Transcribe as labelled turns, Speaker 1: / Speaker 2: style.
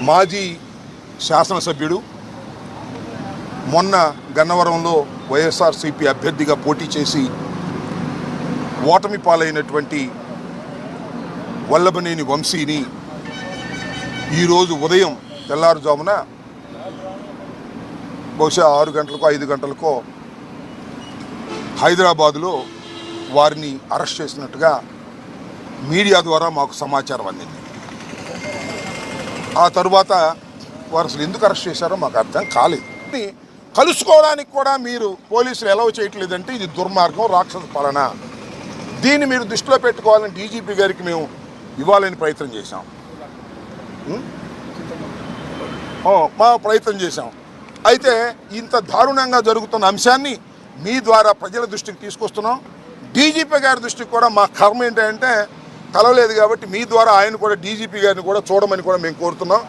Speaker 1: మాజీ శాసనసభ్యుడు మొన్న గన్నవరంలో వైఎస్ఆర్సీపీ అభ్యర్థిగా పోటీ చేసి ఓటమి పాలైనటువంటి వల్లభనేని వంశీని ఈరోజు ఉదయం తెల్లారుజామున బహుశా ఆరు గంటలకో ఐదు గంటలకో హైదరాబాదులో వారిని అరెస్ట్ చేసినట్టుగా మీడియా ద్వారా మాకు సమాచారం అందింది. ఆ తరువాత వారు అసలు ఎందుకు అరెస్ట్ చేశారో మాకు అర్థం కాలేదు. కలుసుకోవడానికి కూడా మీరు పోలీసులు ఎలవ్ చేయట్లేదంటే ఇది దుర్మార్గం రాక్షస పాలన. దీన్ని మీరు దృష్టిలో పెట్టుకోవాలని డీజీపీ గారికి మేము ఇవ్వాలని ప్రయత్నం చేశాం. మా ప్రయత్నం చేశాం. అయితే ఇంత దారుణంగా జరుగుతున్న అంశాన్ని మీ ద్వారా ప్రజల దృష్టికి తీసుకొస్తున్నాం. డీజీపీ గారి దృష్టికి కూడా మా కర్మ ఏంటంటే కలవలేదు కాబట్టి మీ ద్వారా ఆయన కూడా డీజీపీ గారిని కూడా చూడమని కూడా మేము కోరుతున్నాం.